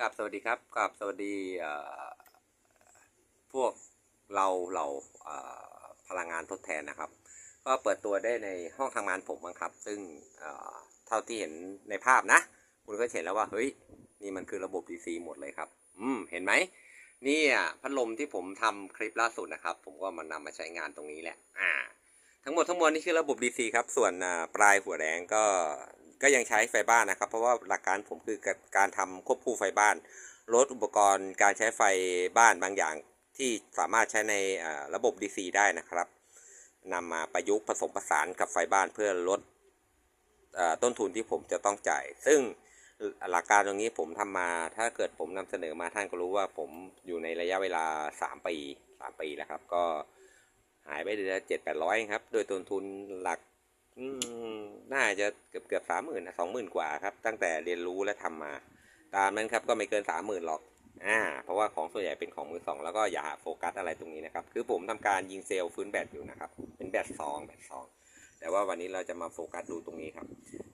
กับสวัสดีครับกับสวัสดีพวกเราเราพลังงานทดแทนนะครับ ก็เปิดตัวได้ในห้องทำงานผมบ้างครับ ซึ่งเท่าที่เห็นในภาพนะ คุณก็เห็นแล้วว่าเฮ้ยนี่มันคือระบบ DC หมดเลยครับ อืมเห็นไหมนี่พัดลมที่ผมทำคลิปล่าสุดนะครับ ผมก็มานำมาใช้งานตรงนี้แหละอ่า ทั้งหมดทั้งมวลนี่คือระบบ DC ครับ ส่วนปลายหัวแรงก็ ก็ยังใช้ไฟบ้านนะครับ เพราะว่าหลักการผมคือการทำควบคู่ไฟบ้าน ลดอุปกรณ์การใช้ไฟบ้านบางอย่างที่สามารถใช้ในระบบ DC ได้นะครับนำมาประยุกต์ผสมผสานกับไฟบ้านเพื่อลดอต้นทุนที่ผมจะต้องจ่าย ซึ่งหลักการตรงนี้ผมทำมา ถ้าเกิดผมนำเสนอมาท่านก็รู้ว่าผมอยู่ในระยะเวลา 3 ปี 3 ปีแล้วครับ ก็หายไปเดือนเจ็ดแปดร้อยครับ โดยต้นทุนหลัก น่าจะเกือบเกือบสามหมื่นสองหมื่นกว่าครับ ตั้งแต่เรียนรู้และทำมา ตามนั้นครับก็ไม่เกินสามหมื่นหรอกอ่าเพราะว่าของส่วนใหญ่เป็นของมือสองแล้วก็อย่าโฟกัสอะไรตรงนี้นะครับ คือผมทำการยิงเซลล์ฟื้นแบตอยู่นะครับ เป็นแบตซองแบตซองแต่ว่าวันนี้เราจะมาโฟกัสดูตรงนี้ครับ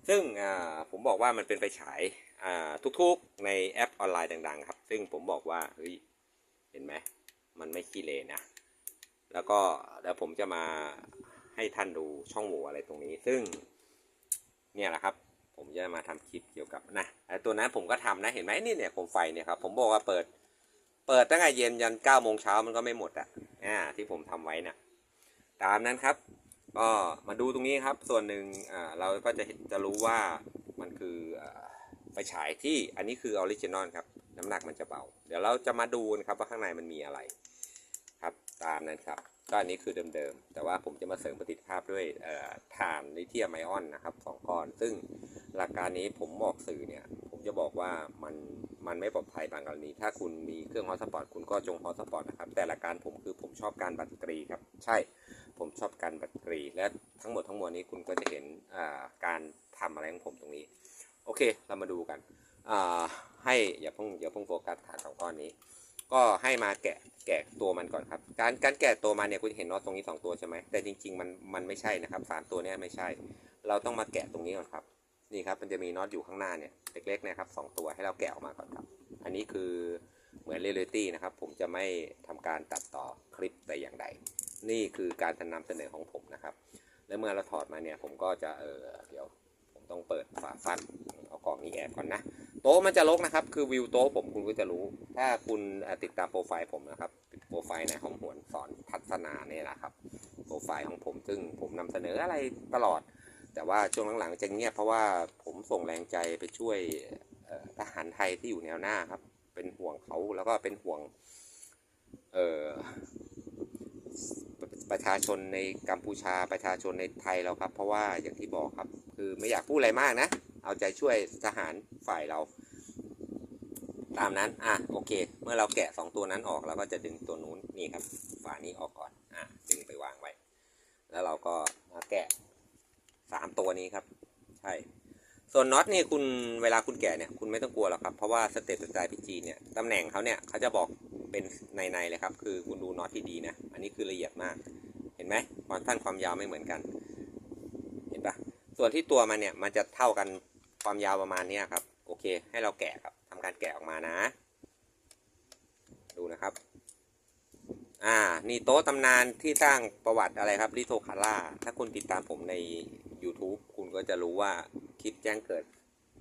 ซึ่งอ่าผมบอกว่ามันเป็นไฟฉายทุกๆในแอปออนไลน์ดังๆครับ ซึ่งผมบอกว่าเฮ้ยเห็นไหมมันไม่ขี้เลนนะแล้วก็เดี๋ยวผมจะมาให้ท่านดูช่องโหว่อะไรตรงนี้ ซึ่ง เนี่ยแหละครับ ผมจะมาทำคลิปเกี่ยวกับนะไอ้ตัวนั้นผมก็ทำนะเห็นไหมนี่เนี่ยโคมไฟเนี่ยครับผมบอกว่าเปิด เปิดตั้งแต่เย็นยันเก้าโมงเช้ามันก็ไม่หมดอะอ่าที่ผมทำไว้น่ะตามนั้นครับก็มาดูตรงนี้ครับ ส่วนหนึ่งอ่าเราก็จะเห็นจะรู้ว่ามันคืออ่าไฟฉายที่อันนี้คือออริจินอลครับ น้ำหนักมันจะเบา เดี๋ยวเราจะมาดูนะครับว่าข้างในมันมีอะไร ครับตามนั้นครับ ก็อันนี้คือเดิมๆ แต่ว่าผมจะมาเสริมประสิทธิภาพด้วยเอ่อถ่านลิเธียมไอออนนะครับสองก้อน ซึ่งหลักการนี้ผมบอกสื่อเนี่ย ผมจะบอกว่ามันมันไม่ปลอดภัยบางกรณี ถ้าคุณมีเครื่องฮอตสปอตคุณก็จงฮอตสปอตนะครับ แต่หลักการผมคือผมชอบการบัตรกรีครับ ใช่ ผมชอบการบัตรกรี และทั้งหมดทั้งมวลนี้คุณก็จะเห็นการทำอะไรของผมตรงนี้ โอเค เรามาดูกันให้อย่าเพิ่งอย่าเพิ่งโฟกัสฐานสองก้อนนี้ ก็ให้มาแกะแกะตัวมันก่อนครับ การการแกะตัวมันเนี่ยคุณเห็นน็อตตรงนี้สองตัวใช่ไหมแต่จริงๆมันมันไม่ใช่นะครับสามตัวเนี้ไม่ใช่ เราต้องมาแกะตรงนี้ก่อนครับนี่ครับมันจะมีน็อตอยู่ข้างหน้าเนี่ยเล็กๆนะครับสองตัวให้เราแกะออกมาก่อนครับ อันนี้คือเหมือนเรลิตี้นะครับ ผมจะไม่ทำการตัดต่อคลิปแต่อย่างใด นี่คือการนำเสนอของผมนะครับ แล้วเมื่อเราถอดมาเนี่ยผมก็จะเออเดี๋ยวผมต้องเปิดฝาฟันเอากล่องนี้แอบก่อนนะ โต๊ะมันจะลกนะครับ คือวิวโต๊ะผมคุณก็จะรู้ ถ้าคุณติดตามโปรไฟล์ผมนะครับ โปรไฟล์ในหองหวนสอนทัศนาเนี่ยนะครับ โปรไฟล์ของผมซึ่งผมนำเสนออะไรตลอด แต่ว่าช่วงหลังๆจะเงียบเพราะว่าผมส่งแรงใจไปช่วยทหารไทยที่อยู่แนวหน้าครับ เป็นห่วงเขาแล้วก็เป็นห่วงเประชาชนในกัมพูชาประชาชนในไทยเราครับ เพราะว่าอย่างที่บอกครับ คือไม่อยากพูดอะไรมากนะ เอาใจช่วยทหารฝ่ายเรา ตามนั้น อะ โอเค เมื่อเราแกะสองตัวนั้นออกเราก็จะดึงตัวนู้น นี่ครับ ฝานี้ออกก่อน อะ ดึงไปวางไว้ แล้วเราก็มาแกะสามตัวนี้ครับ ใช่ ส่วนน็อตนี่คุณ เวลาคุณแกะเนี่ย คุณไม่ต้องกลัวหรอกครับ เพราะว่าสเตตสไตล์พีจีเนี่ย ตำแหน่งเขาเนี่ย เขาจะบอกเป็นใน ๆ เลยครับ คือคุณดูน็อตที่ดีนะ อันนี้คือละเอียดมาก เห็นไหมความสั้นความยาวไม่เหมือนกัน เห็นปะส่วนที่ตัวมันเนี่ย มันจะเท่ากัน ความยาวประมาณนี้ครับ โอเค ให้เราแกะครับทำการแกะออกมานะ ดูนะครับ อ่า นี่โต๊ะตำนานที่สร้างประวัติอะไรครับลิโทคาร่า ถ้าคุณติดตามผมใน YouTube คุณก็จะรู้ว่าคลิปแจ้งเกิด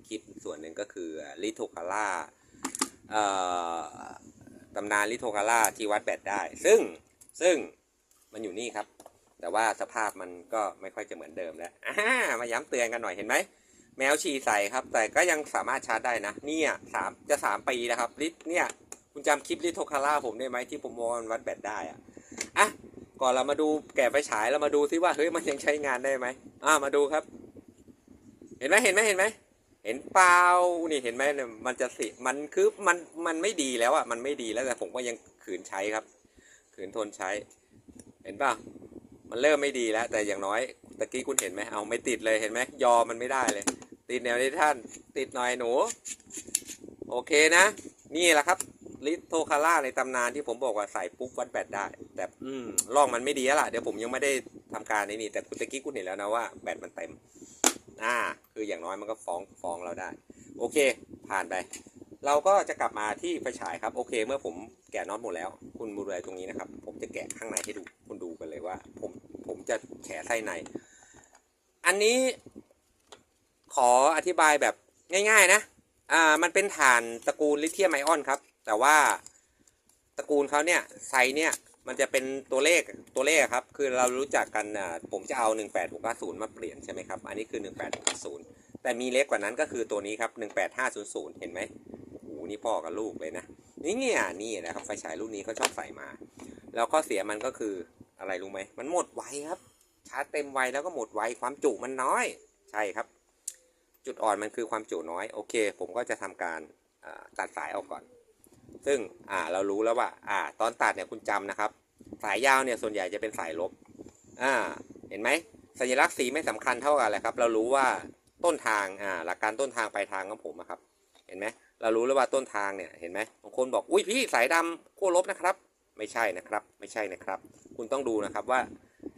คลิปส่วนหนึ่งก็คือลิโทคาร่าตำนานลิโทคาร่าที่วัดแบตได้ ซึ่งซึ่งมันอยู่นี่ครับ แต่ว่าสภาพมันก็ไม่ค่อยจะเหมือนเดิมแล้วามาย้ำเตือนกันหน่อยเห็นไหม แมวฉี่ใส่ครับ แต่ก็ยังสามารถชาร์จได้นะ เนี่ยสามจะสามปีแล้วครับลิเนี่ย คุณจำคลิปลิโทคาร่าผมได้ไหมที่ผมวอนวัดแบตได้อะอะก่อนเรามาดูแกะไฟฉายเรามาดูซิว่าเฮ้ยมันยังใช้งานได้ไหมอ่ามาดูครับ เห็นไหมเห็นไหมเห็นไหมเห็นเปล่านี่เห็นไหมมันจะสิมันคือมันมันไม่ดีแล้วอะมันไม่ดีแล้วแต่ผมก็ยังขืนใช้ครับ ขืนทนใช้ เห็นเปล่ามันเริ่มไม่ดีแล้ว แต่อย่างน้อยตะกี้คุณเห็นไหมเอาไม่ติดเลยเห็นไหมยอมันไม่ได้เลย ติดแนวนี้ท่าน ติดหน่อยหนู โอเคนะ นี่แหละครับ ลิโทคาร่าในตำนานที่ผมบอกว่าใส่ปุ๊บวัดแบตได้ แต่อืมล่องมันไม่ดีแล้วล่ะ เดี๋ยวผมยังไม่ได้ทำการในนี่ แต่คุณตะกี้คุณเห็นแล้วนะว่าแบตมันเต็ม อ่า คืออย่างน้อยมันก็ฟ้องฟ้องเราได้ โอเค ผ่านไป เราก็จะกลับมาที่ไฟฉายครับ โอเค เมื่อผมแกะน็อตหมดแล้ว คุณดูเลยตรงนี้นะครับ ผมจะแกะข้างในให้ดู คุณดูกันเลยว่า ผม ผมจะแฉไส้ใน อันนี้ ขออธิบายแบบง่าย ๆ นะ อ่า มันเป็นฐานตระกูลลิเธียมไอออนครับ แต่ว่าตระกูลเขาเนี่ยไซส์เนี่ยมันจะเป็นตัวเลขตัวเลขครับ คือเรารู้จักกันอ่าผมจะเอา 18650 มาเปลี่ยนใช่ไหมครับ อันนี้คือ 18650 แต่มีเล็กกว่านั้นก็คือตัวนี้ครับ 18500 เห็นไหมโอ้โหนี่พ่อกับลูกเลยนะ นี่เนี่ยนี่นะครับไฟฉายรุ่นนี้เขาชอบใส่มา แล้วข้อเสียมันก็คืออะไรรู้ไหม มันหมดไวครับชาร์จเต็มไวแล้วก็หมดไวความจุมันน้อย ใช่ครับ จุดอ่อนมันคือความจุน้อยโอเค ผมก็จะทำการตัดสายออกก่อน ซึ่งอ่าเรารู้แล้วว่าอ่า ตอนตัดเนี่ยคุณจำนะครับ สายยาวเนี่ยส่วนใหญ่จะเป็นสายลบอ่าเห็นไหมสัญลักษณ์สีไม่สำคัญเท่ากันเลยครับ เรารู้ว่าต้นทางอ่าหลักการต้นทางปลายทางของผมครับ เห็นไหมเรารู้แล้วว่าต้นทางเนี่ยเห็นไหมบางคนบอกอุ้ยพี่สายดำขั้วลบนะครับ ไม่ใช่นะครับ ไม่ใช่นะครับ คุณต้องดูนะครับว่า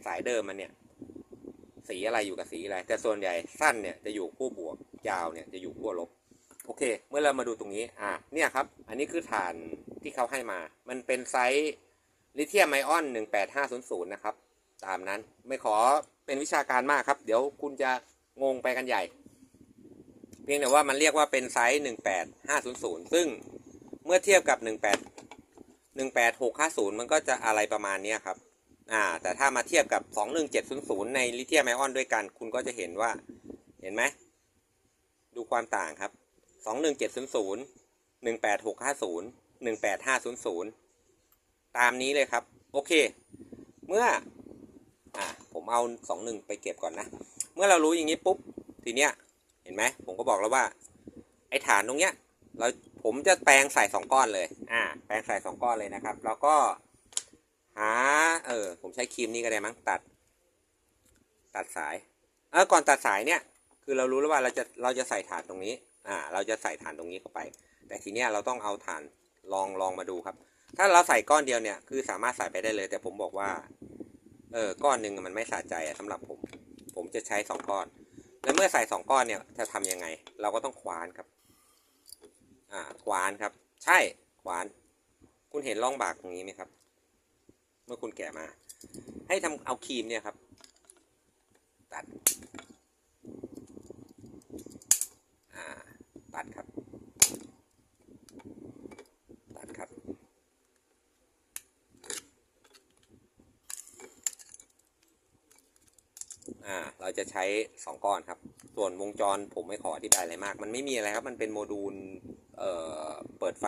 สายเดิมมันเนี่ย สีอะไรอยู่กับสีอะไร แต่ส่วนใหญ่สั้นเนี่ยจะอยู่ขั้วบวก ยาวเนี่ยจะอยู่ขั้วลบ โอเค เมื่อเรามาดูตรงนี้ อ่าเนี่ยครับ อันนี้คือฐานที่เขาให้มา มันเป็นไซส์ลิเธียมไอออน 18500 นะครับ ตามนั้น ไม่ขอเป็นวิชาการมากครับ เดี๋ยวคุณจะงงไปกันใหญ่ เพียงแต่ว่ามันเรียกว่าเป็นไซส์ 18500 ซึ่งเมื่อเทียบกับ 18 18650 มันก็จะอะไรประมาณนี้ครับ อ่าแต่ถ้ามาเทียบกับ 21700 ในลิเธียมไอออนด้วยกัน คุณก็จะเห็นว่าเห็นไหม ดูความต่างครับ 21700 18650 18500 ตามนี้เลยครับ โอเค เมื่ออ่าผมเอา 21 ไปเก็บก่อนนะ เมื่อเรารู้อย่างนี้ปุ๊บ ทีเนี้ย เห็นไหม ผมก็บอกแล้วว่า ไอ้ฐานตรงเนี้ย เราผมจะแปลงใส่ 2 ก้อนเลย อ่า แปลงใส่ 2 ก้อนเลยนะครับ แล้วก็ หา เออ ผมใช้ครีมนี่ก็ได้มั้งตัด ตัดสาย เออก่อนตัดสายเนี่ย คือเรารู้แล้วว่าเราจะเราจะใส่ฐานตรงนี้ อ่า เราจะใส่ฐานตรงนี้เข้าไป แต่ทีเนี้ยเราต้องเอาฐานลองลองมาดูครับ ถ้าเราใส่ก้อนเดียวเนี่ย คือสามารถใส่ไปได้เลย แต่ผมบอกว่า เออ ก้อนหนึ่งมันไม่สะใจอะสำหรับผม ผมจะใช้สองก้อน แล้วเมื่อใส่สองก้อนเนี่ยจะทำยังไง เราก็ต้องควานครับ อ่า ควานครับ ใช่ ควาน คุณเห็นร่องบากตรงนี้ไหมครับ เมื่อคุณแกะมา ให้ทำเอาครีมเนี่ยครับ ตัดตัดครับ ตัดครับ อ่า เราจะใช้2ก้อนครับ ส่วนวงจรผมไม่ขออธิบายอะไรมาก มันไม่มีอะไรครับ มันเป็นโมดูล เอ่อ เปิดไฟ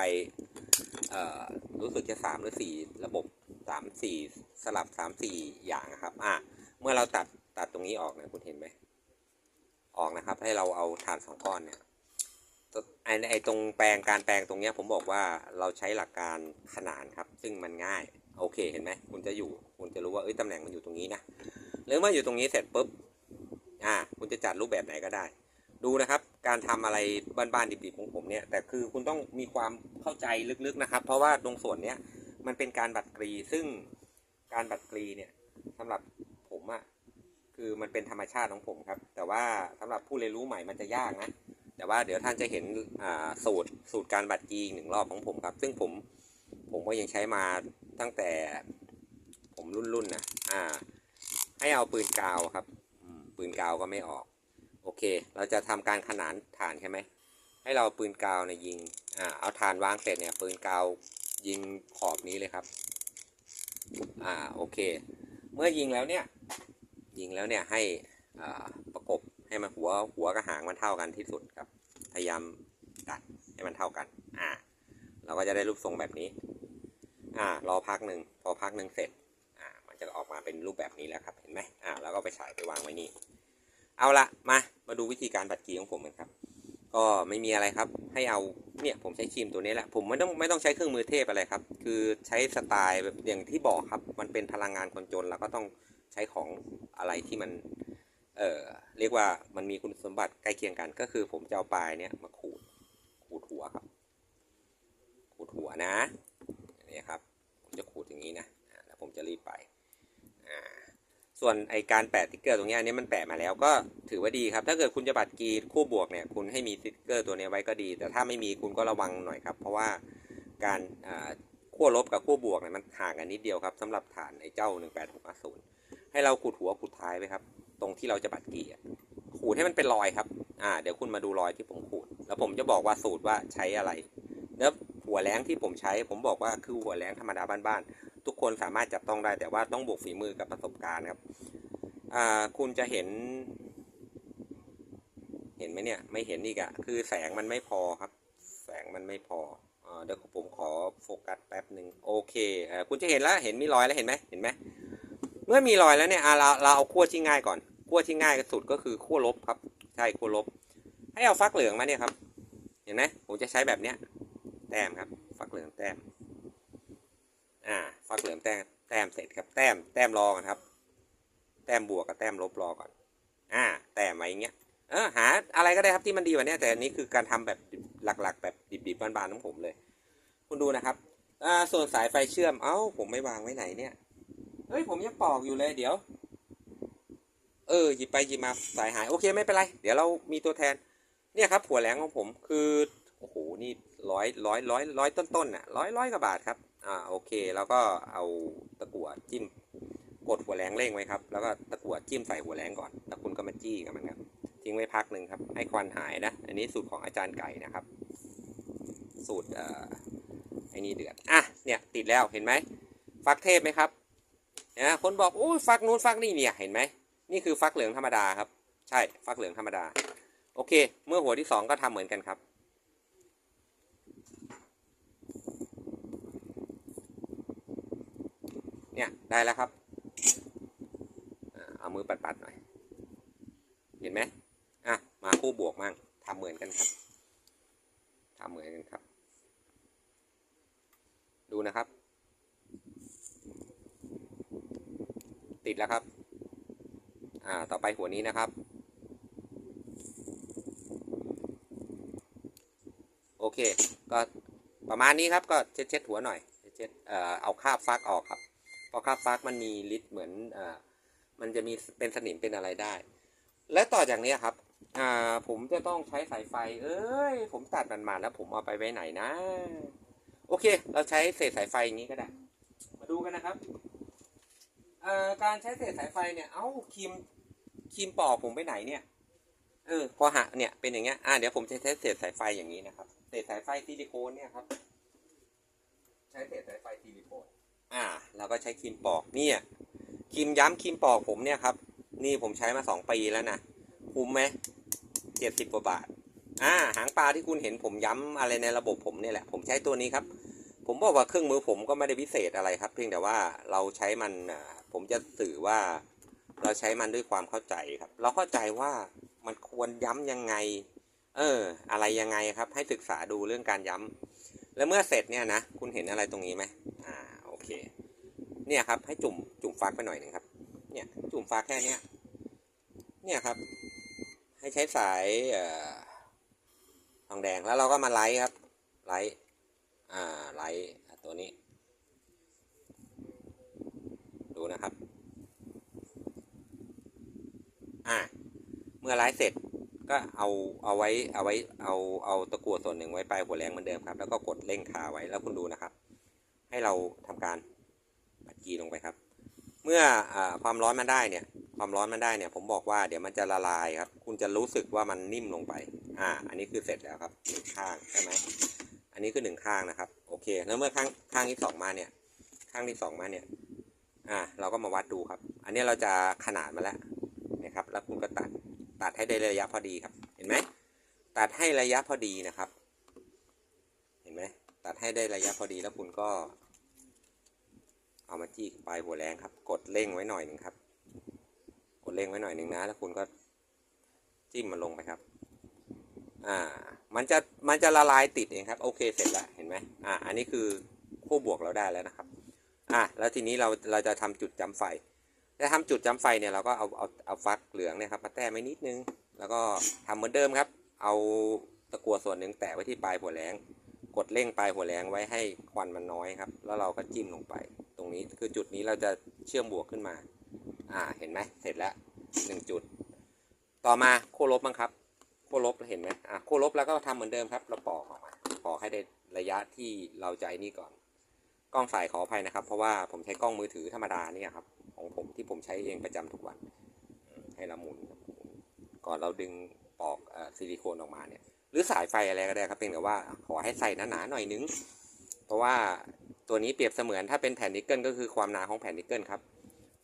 เอ่อ รู้สึกจะสามหรือสี่ระบบ สามสี่สลับสามสี่อย่างอะครับ อ่าเมื่อเราตัดตัดตรงนี้ออกเนี่ยคุณเห็นไหม ออกนะครับ ให้เราเอาฐานสองก้อนเนี่ยไอไอตรงแปลงการแปลงตรงเนี้ยผมบอกว่าเราใช้หลักการขนานครับ ซึ่งมันง่าย โอเคเห็นไหมคุณจะอยู่คุณจะรู้ว่าเอ้ยตำแหน่งมันอยู่ตรงนี้นะหรือเมื่ออยู่ตรงนี้เสร็จปุ๊บอ่า คุณจะจัดรูปแบบไหนก็ได้ ดูนะครับ การทำอะไรบ้านๆดิบๆของผมเนี่ยแต่คือคุณต้องมีความเข้าใจลึกๆนะครับ เพราะว่าตรงส่วนเนี้ย มันเป็นการบัดกรี ซึ่งการบัดกรีเนี่ยสำหรับผมอะคือมันเป็นธรรมชาติของผมครับ แต่ว่าสำหรับผู้เรียนรู้ใหม่มันจะยากนะ แต่ว่าเดี๋ยวท่านจะเห็นสูตรสูตรการบัดกีอีหนึ่งรอบของผมครับ ซึ่งผมผมก็ยังใช้มาตั้งแต่ผมรุ่นรุ่นนะอ่า ให้เอาปืนกาวครับปืนกาวก็ไม่ออก โอเค เราจะทำการขนานฐานใช่ไหมให้เราปืนกาวเนี่ยยิงอ่าเอาฐานวางเสร็จเนี่ยปืนกาว ยิงขอบนี้เลยครับ อ่าโอเค เมื่อยิงแล้วเนี่ย ยิงแล้วเนี่ยให้ประกบให้มันหัวหัวกับหางมันเท่ากันที่สุดครับ พยายามดัดให้มันเท่ากัน อ่า เราก็จะได้รูปทรงแบบนี้ อ่ารอพักหนึ่งพอพักหนึ่งเสร็จ อ่า มันจะออกมาเป็นรูปแบบนี้แล้วครับ เห็นไหมอ่า แล้วก็ไปฉายไปวางไว้นี่ เอาละมา มาดูวิธีการบัดกีของผมกันครับ ก็ไม่มีอะไรครับ ให้เอาเนี่ยผมใช้ครีมตัวนี้แหละ ผมไม่ต้องไม่ต้องใช้เครื่องมือเทพอะไรครับ คือใช้สไตล์แบบอย่างที่บอกครับ มันเป็นพลังงานคนจนเราก็ต้องใช้ของอะไรที่มัน เอ่อ เรียกว่ามันมีคุณสมบัติใกล้เคียงกัน ก็คือผมจะเอาปลายเนี้ยมาขูด ขูดหัวครับ ขูดหัวนะ นี่ครับ ผมจะขูดอย่างนี้นะแล้วผมจะรีบไป ส่วนไอการแปะสติ๊กเกอร์ตรงเนี้ยอันนี้มันแปะมาแล้วก็ถือว่าดีครับ ถ้าเกิดคุณจะบัตรกรีคู่บวกเนี่ยคุณให้มีสติ๊กเกอร์ตัวนี้ไว้ก็ดี แต่ถ้าไม่มีคุณก็ระวังหน่อยครับ เพราะว่าการอ่าขั้วลบกับขั้วบวกเนี่ยมันห่างกันนิดเดียวครับสำหรับฐานไอ้เจ้า 18650 ให้เราขูดหัวขูดท้ายไว้ครับ ตรงที่เราจะบัตรกรีขูดให้มันเป็นรอยครับอ่าเดี๋ยวคุณมาดูรอยที่ผมขูด แล้วผมจะบอกว่าสูตรว่าใช้อะไรแล้วหัวแรงที่ผมใช้ผมบอกว่าคือหัวแรงธรรมดาบ้านๆ ทุกคนสามารถจับต้องได้ แต่ว่าต้องบวกฝีมือกับประสบการณ์ครับคุณจะเห็น เห็นไหมเนี่ย ไม่เห็นอีกอะคือแสงมันไม่พอครับ แสงมันไม่พออเดี๋ยวผมขอโฟกัสแป๊บหนึ่งโอเคอคุณจะเห็นแล้วเห็นมีรอยแล้วเห็นไหมเห็นไหมเมื่อมีรอยแล้วเนี่ยเราเราเอาขั้วที่ง่ายก่อนขั้วที่ง่ายสุดก็คือขั้วลบครับ ใช่ขั้วลบ ให้เอาฟักเหลืองมาเนี่ยครับ เห็นไหมผมจะใช้แบบเนี้ยแต้มครับ ฟักเหลืองแต้ม อ่าฟักเหลืองแต้มแต้มเสร็จครับแต้มแต้มรอกันครับ แต้มบวกกับแต้มลบรอก่อน อ่า แต้มมาอย่างเงี้ยเออหาอะไรก็ได้ครับที่มันดีกว่านี้แต่อันนี้คือการทำแบบหลัก ๆ แบบดิบๆบานๆของผมเลย คุณดูนะครับอ่าส่วนสายไฟเชื่อมเอ้าผมไม่วางไว้ไหนเนี่ยเฮ้ยผมยังปอกอยู่เลยเดี๋ยว เออหยิบไปหยิบมาสายหายโอเคไม่เป็นไร เดี๋ยวเรามีตัวแทน เนี่ยครับหัวแหลงของผมคือโอ้โหนี่ร้อยร้อยร้อยร้อยต้นๆน่ะร้อยร้อยกว่าบาทครับ อ่าโอเค แล้วก็เอาตะกั่วจิ้มกดหัวแหลงเร่งไว้ครับ แล้วก็ตะกั่วจิ้มใส่หัวแหลงก่อนแล้วคุณก็มาจี้กับมันครับ ทิ้งไว้พักหนึ่งครับ ให้ควันหายนะ อันนี้สูตรของอาจารย์ไก่นะครับ สูตรเอ่อไอ้นี่เดือด อะ เนี่ยติดแล้วเห็นไหม ฟักเทพไหมครับนะคนบอกโอ้ยฟักนู้นฟักนี่เนี่ย เห็นไหม นี่คือฟักเหลืองธรรมดาครับ ใช่ ฟักเหลืองธรรมดา โอเค เมื่อหัวที่สองก็ทำเหมือนกันครับ เนี่ยได้แล้วครับเอามือปัดๆหน่อย เห็นไหมอะมาคู่บวกมั่งทำเหมือนกันครับทำเหมือนกันครับ ดูนะครับ ติดแล้วครับ อ่าต่อไปหัวนี้นะครับ โอเค ก็ประมาณนี้ครับก็เช็ดเช็ดหัวหน่อยเช็ดเช็ดเอ่อเอาคราบฟักออกครับ พราะคราบฟักมันมีฤทธิ์เหมือนเอ่อมันจะมีเป็นสนิมเป็นอะไรได้ และต่อจากนี้ครับ อ่า ผมจะต้องใช้สายไฟ เอ้ย ผมตัดมันมาแล้วผมเอาไปไว้ไหนนะ โอเค เราใช้เศษสายไฟอย่างนี้ก็ได้ มาดูกันนะครับ อ่อการใช้เศษสายไฟเนี่ย เอ้าครีมครีมปอกผมไปไหนเนี่ย เออ พอหักเนี่ย เป็นอย่างเงี้ย อ่าเดี๋ยวผมจะใช้เศษสายไฟอย่างนี้นะครับ เศษสายไฟซิลิโคนเนี่ยครับ ใช้เศษสายไฟซิลิโคน อ่าเราก็ใช้ครีมปอกเนี่ยครีมย้ำครีมปอกผมเนี่ยครับ นี่ผมใช้มาสองปีแล้วนะคุ้มไหมเจ็ดสิบกว่าบาท อ่า หางปลาที่คุณเห็นผมย้ำอะไรในระบบผมเนี่ยแหละ ผมใช้ตัวนี้ครับ ผมบอกว่าเครื่องมือผมก็ไม่ได้พิเศษอะไรครับ เพียงแต่ว่าเราใช้มันผมจะสื่อว่า เราใช้มันด้วยความเข้าใจครับ เราเข้าใจว่ามันควรย้ำยังไง เออ อะไรยังไงครับ ให้ศึกษาดูเรื่องการย้ำแล้วเมื่อเสร็จเนี่ยนะ คุณเห็นอะไรตรงนี้ไหม เนี่ยครับ ให้จุ่มจุ่มฟักไปหน่อยหนึ่งครับ เนี่ยจุ่มฟักแค่เนี้ยเนี่ยครับ ให้ใช้สายอทองแดงแล้วเราก็มาไลท์ครับ ไลท์อ่าไลท์ตัวนี้ ดูนะครับ อ่าเมื่อไลท์เสร็จก็เอาเอาไว้เอาไว้เอาเอาตะกั่วส่วนหนึ่งไว้ปลายหัวแรงเหมือนเดิมครับ แล้วก็กดเร่งคาไว้แล้วคุณดูนะครับ ให้เราทำการีลงไปครับ เมื่ออความร้อนมันได้เนี่ย ความร้อนมันได้เนี่ย ผมบอกว่าเดี๋ยวมันจะละลายครับ คุณจะรู้สึกว่ามันนิ่มลงไป อ่า อันนี้คือเสร็จแล้วครับหนึ่งข้างใช่ไหมอันนี้คือหนึ่งข้างนะครับ โอเค แล้วเมื่อข้างข้างที่สองมาเนี่ย ข้างที่สองมาเนี่ย อ่า เราก็มาวัดดูครับ อันนี้เราจะขนาดมาแล้วนะครับ แล้วคุณก็ตัด ตัดให้ได้ระยะพอดีครับ เห็นไหม ตัดให้ระยะพอดีนะครับ เห็นไหม ตัดให้ได้ระยะพอดีแล้วคุณก็ เอามาจี้ปลายหัวแรงครับ กดเร่งไว้หน่อยหนึ่งครับ กดเร่งไว้หน่อยหนึ่งนะ แล้วคุณก็จิ้มมันลงไปครับ อ่า มันจะ มันจะละลายติดเองครับ โอเค เสร็จแล้ว เห็นไหมอ่า อันนี้คือคู่บวกเราได้แล้วนะครับ อ่าแล้วทีนี้เรา เราจะทำจุดจำไฟจะทำจุดจำไฟเนี่ยเราก็เอา เอา เอาฟักเหลืองเนี่ยครับ มาแต้ไว้นิดนึง แล้วก็ทำเหมือนเดิมครับ เอาตะกัวส่วนหนึ่งแตะไว้ที่ปลายหัวแรงกดเร่งปลายหัวแรงไว้ให้ควันมันน้อยครับ แล้วเราก็จิ้มลงไป นี้คือจุดนี้เราจะเชื่อมบวกขึ้นมา อ่า เห็นไหมเสร็จแล้วหนึ่งจุด ต่อมาขั้ลบบ้างครับขั้ลบเห็นไหมอ่าขั้ลบแล้วก็ทำเหมือนเดิมครับ เราปอกออกมา ปอกให้ได้ระยะที่เราจะไอ้นี่ก่อน กล้องสายขออภัยนะครับ เพราะว่าผมใช้กล้องมือถือธรรมดาเนี่ยครับ ของผมที่ผมใช้เองประจำทุกวัน ให้เราหมุน ก่อนเราดึงปอกเอ่อซิลิโคนออกมาเนี่ย หรือสายไฟอะไรก็ได้ครับเพียงแต่ว่าขอให้ใส่หนาๆหน่อยนึง เพราะว่า ตัวนี้เปรียบเสมือนถ้าเป็นแผ่นนิกเกิลก็คือความหนาของแผ่นนิกเกิลครับ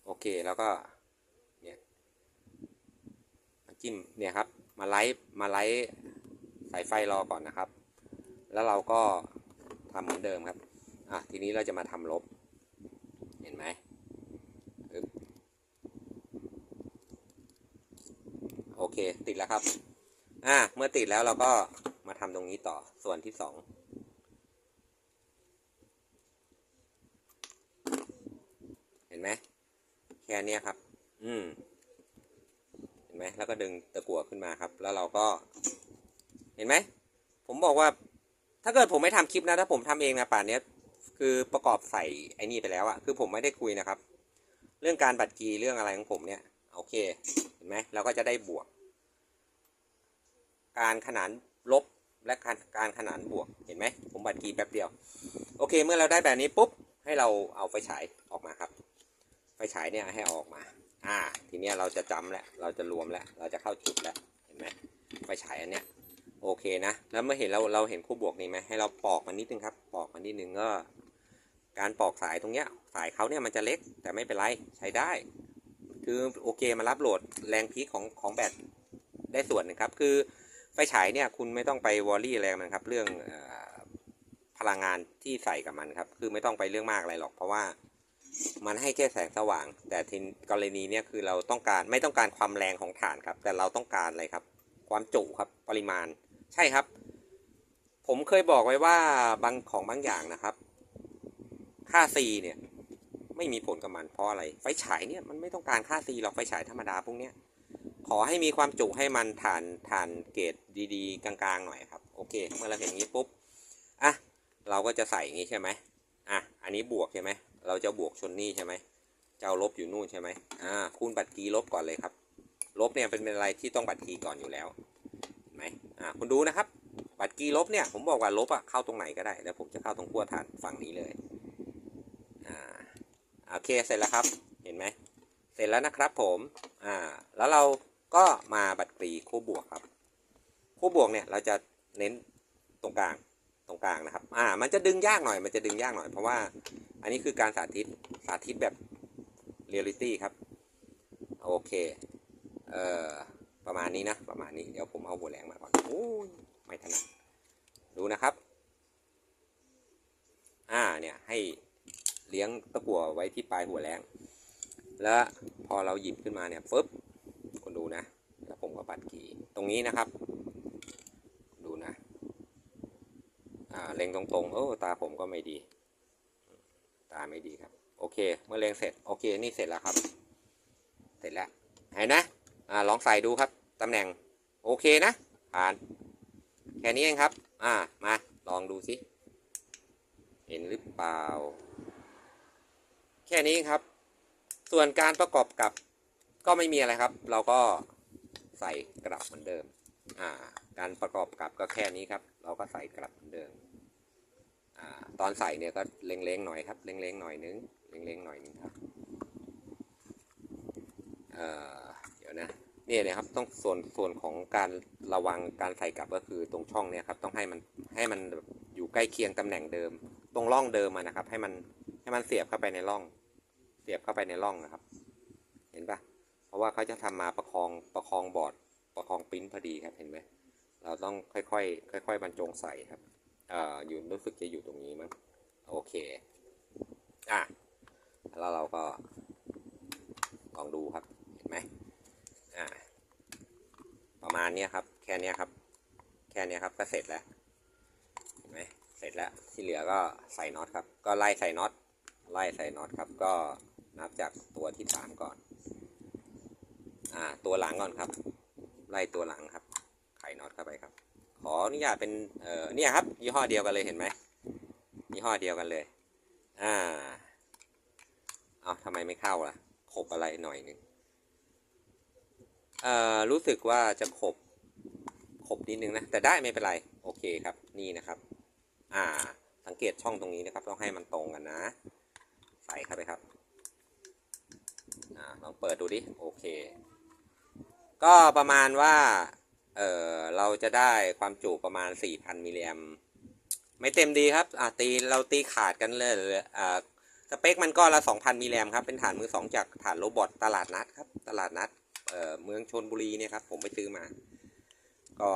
โอเคแล้วก็เนี่ยมาจิ้มเนี่ยครับมาไลท์มาไลท์สายไฟรอก่อนนะครับ แล้วเราก็ทำเหมือนเดิมครับอะทีนี้เราจะมาทำลบ เห็นไหมโอเคติดแล้วครับอะเมื่อติดแล้วเราก็มาทำตรงนี้ต่อส่วนที่สอง เห็น ไหมแค่เนี้ยครับ อืมเห็นไหมแล้วก็ดึงตะกั่วขึ้นมาครับ แล้วเราก็ เห็นไหมผมบอกว่า ถ้าเกิดผมไม่ทำคลิปนะถ้าผมทำเองนะป่านนี้คือประกอบใส่ไอ้นี่ไปแล้วอะคือผมไม่ได้คุยนะครับ เรื่องการบัตรกีเรื่องอะไรของผมเนี่ยโอเค เห็นไหมเราก็จะได้บวก การขนานลบและการการขนานบวกเห็นไหมผมบัตรกีแป๊บเดียว โอเค เมื่อเราได้แบบนี้ปุ๊บให้เราเอาไฟฉายออกมาครับ ไฟฉายเนี่ยให้ออกมา อ่า ทีเนี้ยเราจะจำแล้ว เราจะรวมแล้ว เราจะเข้าจุดแล้ว เห็นไหมไฟฉายอันเนี้ย โอเคนะ แล้วเมื่อเห็นเราเราเห็นคู่บวกนี้ไหมให้เราปอกมันนิดนึงครับ ปอกมันนิดนึงก็ การปอกสายตรงเนี้ย สายเขาเนี่ยมันจะเล็ก แต่ไม่เป็นไร ใช้ได้ คือโอเคมารับโหลดแรงพีคของของแบตได้ส่วนหนึ่งครับ คือไฟฉายเนี่ยคุณไม่ต้องไปวอรี่อะไรมันครับ เรื่องอพลังงานที่ใส่กับมันครับ คือไม่ต้องไปเรื่องมากอะไรหรอก เพราะว่า มันให้แค่แสงสว่าง แต่ทีกรณีเนี้ยคือเราต้องการไม่ต้องการความแรงของฐานครับ แต่เราต้องการอะไรครับ ความจุครับปริมาณ ใช่ครับ ผมเคยบอกไว้ว่าบางของบางอย่างนะครับ ค่า C เนี่ยไม่มีผลกับมันเพราะอะไร ไฟฉายเนี่ยมันไม่ต้องการค่า C หรอกไฟฉายธรรมดาพวกเนี้ยขอให้มีความจุให้มันฐานฐานเกรดดีๆ กลางๆหน่อยครับ โอเค เมื่อเราเห็นอย่างนี้ปุ๊บอะเราก็จะใส่อย่างนี้ใช่ไหมอะอันนี้บวกใช่ไหม เราจะบวกชนนี่ใช่ไหมจะเอาลบอยู่นู่นใช่ไหมอ่าคูณบัตรกีลบก่อนเลยครับ ลบเนี่ยเป็นอะไรที่ต้องบัตรกีก่อนอยู่แล้วเห็นไหมอ่าคุณดูนะครับ บัตรกีลบเนี่ยผมบอกว่าลบอะเข้าตรงไหนก็ได้แล้วผมจะเข้าตรงขั้วฐานฝั่งนี้เลยอ่าโอเคเสร็จแล้วครับเห็นไหมเสร็จแล้วนะครับผมอ่าแล้วเราก็มาบัตรกีคู่บวกครับ คู่บวกเนี่ยเราจะเน้นตรงกลางตรงกลางนะครับ อ่า มันจะดึงยากหน่อย มันจะดึงยากหน่อย เพราะว่า อันนี้คือการสาธิตสาธิตแบบเรียลิตี้ครับ โอเค เอ่อ ประมาณนี้นะ ประมาณนี้ เดี๋ยวผมเอาหัวแหลงมาก่อน โอ้ย ไม่ถนัด ดูนะครับ อ่า เนี่ยให้เลี้ยงตะกั่วไว้ที่ปลายหัวแหลงแล้วพอเราหยิบขึ้นมาเนี่ยฟึบคุณดูนะ แล้วผมก็ปัดขี่ตรงนี้นะครับ ดูนะ อ่า เล็งตรงๆ โอ้ ตาผมก็ไม่ดี ตาไม่ดีครับ โอเค เมื่อเล็งเสร็จ โอเค นี่เสร็จแล้วครับ เสร็จแล้ว เห็นนะ อ่า ลองใส่ดูครับ ตำแหน่ง โอเคนะ ผ่าน แค่นี้เองครับ อ่า มา ลองดูสิเห็นหรือเปล่า แค่นี้ครับ ส่วนการประกอบกับ ก็ไม่มีอะไรครับ เราก็ใส่กลับเหมือนเดิม อ่า การประกอบกับก็แค่นี้ครับ เราก็ใส่กลับเหมือนเดิม ตอนใส่เนี่ยก็เล็งๆหน่อยครับ เล็งๆหน่อยนึง เล็งๆหน่อยนึงครับเออเดี๋ยวนะเนี่ยนะครับต้องส่วนส่วนของการระวังการใส่กลับก็คือตรงช่องเนี่ยครับต้องให้มันให้มันอยู่ใกล้เคียงตำแหน่งเดิม ตรงร่องเดิมอะนะครับ ให้มันให้มันเสียบเข้าไปในร่อง เสียบเข้าไปในร่องนะครับ เห็นปะเพราะว่าเขาจะทำมาประคองประคองบอร์ดประคองปริ้นพอดีครับเห็นไหมเราต้องค่อยๆค่อย ๆ บรรจงใส่ครับ อ่ออยู่รู้สึกจะอยู่ตรงนี้มั้งโอเค อะ แล้วเราก็ลองดูครับ เห็นไหมอ่า ประมาณนี้ครับ แค่นี้ครับ แค่นี้ครับ ก็เสร็จแล้ว เห็นไหมเสร็จแล้ว ที่เหลือก็ใส่น็อตครับ ก็ไล่ใส่น็อต ไล่ใส่น็อตครับ ก็นับจากตัวที่สามก่อน อ่า ตัวหลังก่อนครับ ไล่ตัวหลังครับ ไขน็อตเข้าไปครับ ขออนุญาตเป็นเอ่อเนี่ยครับยี่ห้อเดียวกันเลยเห็นไหมยี่ห้อเดียวกันเลย อ่าเอาทำไมไม่เข้าล่ะขบอะไรหน่อยหนึ่งเอ่อรู้สึกว่าจะขบขบนิดนึงนะ แต่ได้ไม่เป็นไร โอเคครับ นี่นะครับ อ่า สังเกตช่องตรงนี้นะครับ ต้องให้มันตรงกันนะ ใส่เข้าไปครับ อ่า ลองเปิดดูดิ โอเค ก็ประมาณว่า เออเราจะได้ความจุประมาณ 4,000 มิลลิแอมไม่เต็มดีครับอ่าตีเราตีขาดกันเลยอ่าสเปคมันก็ละ 2,000 มิลลิแอมครับ เป็นฐานมือสองจากฐานโรบอทตลาดนัดครับ ตลาดนัดเอ่อเมืองชนบุรีเนี่ยครับ ผมไปซื้อมา ก็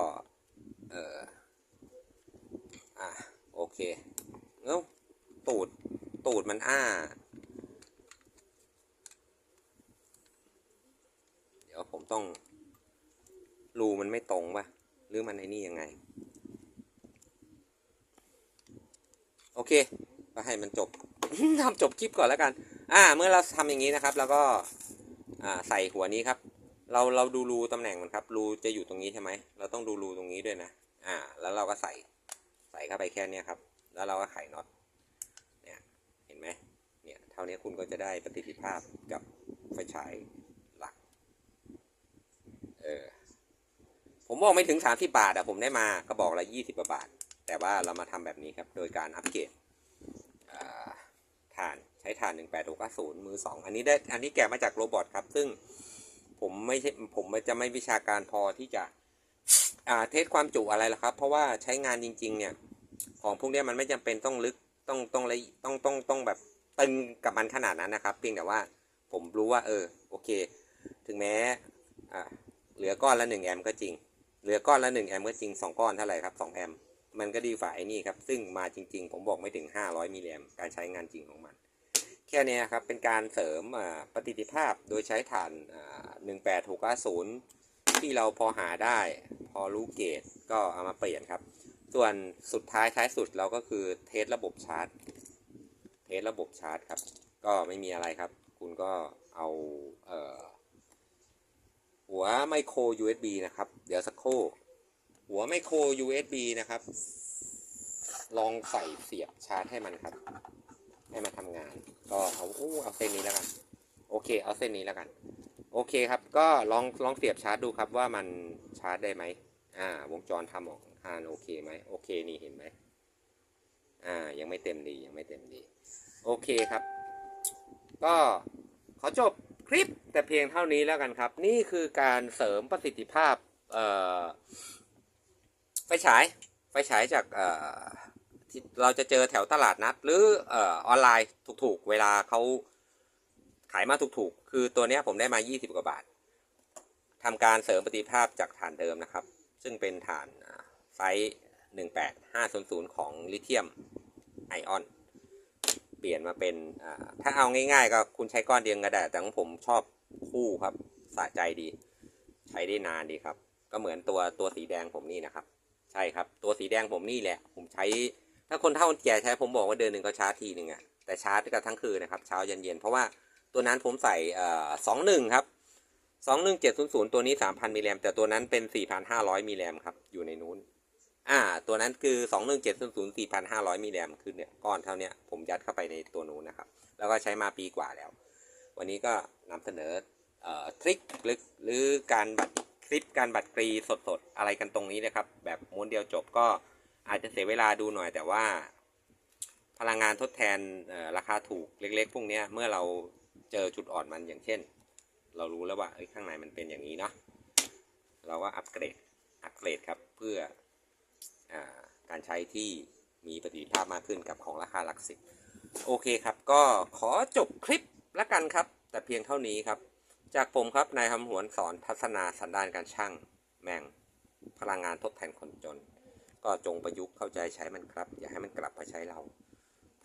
เอ่ออ่าโอเคเอ้าตูด ตูดมันอ้า เดี๋ยวผมต้อง รูมันไม่ตรงป่ะหรือมันไอ้นี่ยังไง โอเคก็ให้มันจบทำจบคลิปก่อนแล้วกัน อ่า เมื่อเราทำอย่างนี้นะครับ แล้วก็อ่าใส่หัวนี้ครับ เราเราดูรูตำแหน่งมันครับ รูจะอยู่ตรงนี้ใช่ไหม เราต้องดูรูตรงนี้ด้วยนะ อ่า แล้วเราก็ใส่ ใส่เข้าไปแค่เนี้ครับ แล้วเราก็ไขน็อต เนี่ย เห็นไหมเนี่ย เท่านี้คุณก็จะได้ประสิทธิภาพกับไฟฉายหลัก เออ ผมบอกไม่ถึง 30 บาทอะผมได้มาก็บอกละ 20กว่าบาท แต่ว่าเรามาทำแบบนี้ครับ โดยการอัปเกรดฐานใช้ฐาน 18650 มือ 2 อันนี้ได้อันนี้แกะมาจากโรบอทครับ ซึ่งผมไม่ใช่ผมจะไม่วิชาการพอที่จะเทสความจุอะไรหรอกครับ เพราะว่าใช้งานจริง ๆ เนี่ย ของพวกนี้มันไม่จำเป็นต้องลึกต้องต้องละต้องต้องต้องแบบตึงกับมันขนาดนั้นนะครับ เพียงแต่ว่าผมรู้ว่า เออ โอเค ถึงแม้เหลือก้อนละ1แอมป์ก็จริง เหลือก้อนละ1แอมป์ก็จริง 2 ก้อนเท่าไหร่ครับ2แอมป์มันก็ดีฝ่าไอ้นี่ครับ ซึ่งมาจริง ๆ ผมบอกไม่ถึง 500มิลลิแอมป์การใช้งานจริงของมัน แค่นี้ครับ เป็นการเสริมประสิทธิภาพโดยใช้ฐานอ่า18650 ที่เราพอหาได้ พอรู้เกจก็เอามาเปลี่ยนครับ ส่วนสุดท้ายท้ายสุดเราก็คือเทสระบบชาร์จ เทสระบบชาร์จครับ ก็ไม่มีอะไรครับ คุณก็เอาเอ่อ หัวไมโคร USB นะครับ เดี๋ยวสักครู่ หัวไมโคร USB นะครับ ลองใส่เสียบชาร์จให้มันครับ ให้มันทำงาน ก็เอาอู้เอาเส้นนี้แล้วกัน โอเค เอาเส้นนี้แล้วกัน โอเคครับ ก็ลองลองเสียบชาร์จดูครับว่ามันชาร์จได้ไหม อ่า วงจรทำออกอ่านโอเคไหม โอเค นี่เห็นไหมอ่า ยังไม่เต็มดี ยังไม่เต็มดี โอเคครับ ก็ขอจบ คลิปแต่เพียงเท่านี้แล้วกันครับ นี่คือการเสริมประสิทธิภาพเอ่อไฟฉายไฟฉายจากเอ่อที่เราจะเจอแถวตลาดนัด หรือเอ่อออนไลน์ถูกๆ เวลาเขาขายมาถูกๆ คือตัวเนี้ยผมได้มา 20 กว่าบาททำการเสริมประสิทธิภาพจากฐานเดิมนะครับ ซึ่งเป็นฐานไซส์ 18500 ของลิเธียมไอออน เปลี่ยนมาเป็นถ้าเอาง่าย ๆ ก็คุณใช้ก้อนเดียวก็ได้แต่ของผมชอบคู่ครับสะใจดี ใช้ได้นานดีครับ ก็เหมือนตัวตัวสีแดงผมนี่นะครับ ใช่ครับ ตัวสีแดงผมนี่แหละ ผมใช้ ถ้าคนเท่าคนแก่ใช้ผมบอกว่าเดือนหนึ่งก็ชาร์จทีหนึ่งอะแต่ชาร์จกันทั้งคืนนะครับ เช้าเย็นๆเพราะว่าตัวนั้นผมใส่สองหนึ่งครับสองหนึ่งเจ็ดศูนย์ศูนย์ตัวนี้สามพันมิลลิแอมแต่ตัวนั้นเป็นสี่พันห้าร้อยมิลลิแอมครับอยู่ในนู้น อ่า ตัวนั้นคือสองหนึ่งเจ็ดศูนย์ศูนย์สี่พันห้าร้อยมิลลิแอมคือเนี่ยก้อนเท่าเนี้ยผมยัดเข้าไปในตัวนู้นนะครับ แล้วก็ใช้มาปีกว่าแล้ว วันนี้ก็นำเสนอเอ่อทริคหรือหรือการบัตรคลิปการบัตกรีสดๆ อะไรกันตรงนี้นะครับ แบบม้วนเดียวจบก็อาจจะเสียเวลาดูหน่อยแต่ว่า พลังงานทดแทนราคาถูกเล็กๆ พวกนี้เมื่อเราเจอจุดอ่อนมันอย่างเช่น เรารู้แล้วว่าข้างในมันเป็นอย่างนี้เนาะเราก็อัปเกรดอัปเกรดครับเพื่อ การใช้ที่มีประสิทธิภาพมากขึ้นกับของราคาหลักสิบโอเคครับ ก็ขอจบคลิปละกันครับ แต่เพียงเท่านี้ครับ จากผมครับนายคำหวนสอนทัศนาสันดานการช่างแม่งพลังงานทดแทนคนจน ก็จงประยุกต์เข้าใจใช้มันครับ อย่าให้มันกลับมาใช้เรา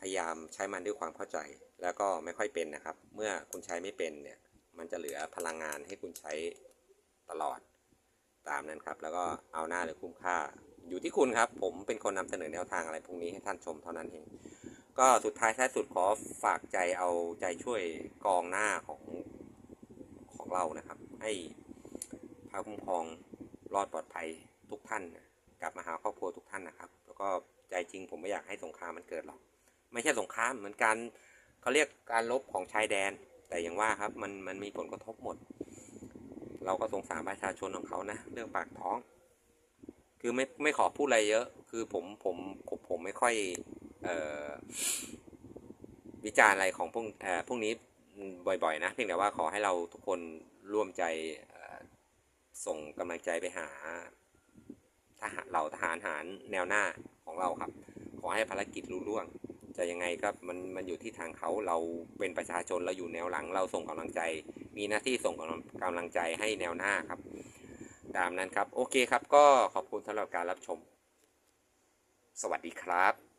พยายามใช้มันด้วยความเข้าใจ แล้วก็ไม่ค่อยเป็นนะครับ เมื่อคุณใช้ไม่เป็นเนี่ย มันจะเหลือพลังงานให้คุณใช้ตลอด ตามนั้นครับ แล้วก็เอาหน้าหรือคุ้มค่า อยู่ที่คุณครับ ผมเป็นคนนำเสนอแนวทางอะไรพวกนี้ให้ท่านชมเท่านั้นเอง ก็สุดท้ายท้ายสุดขอฝากใจเอาใจช่วยกองหน้าของของเรานะครับ ให้พาคุ้มครองรอดปลอดภัยทุกท่าน กลับมาหาครอบครัวทุกท่านนะครับ แล้วก็ใจจริงผมไม่อยากให้สงครามมันเกิดหรอก ไม่ใช่สงครามเหมือนการเขาเรียกการลบของชายแดน แต่อย่างว่าครับมันมันมีผลกระทบหมด เราก็สงสารประชาชนของเขานะ เรื่องปากท้อง คือไม่ไม่ขอพูดอะไรเยอะ คือผมผมผมผมไม่ค่อยเอ่อวิจารณ์อะไรของพวกเอ่อพวกนี้บ่อยๆ นะเพียงแต่ว่าขอให้เราทุกคนร่วมใจส่งกำลังใจไปหาทหารเราทหารหารแนวหน้าของเราครับ ขอให้ภารกิจรุ่ร่วง จะยังไงครับมันมันอยู่ที่ทางเขาเราเป็นประชาชนเราอยู่แนวหลัง เราส่งกำลังใจ มีหน้าที่ส่งกำลังกำลังใจให้แนวหน้าครับ ตามนั้นครับ โอเคครับ ก็ขอบคุณสำหรับการรับชม สวัสดีครับ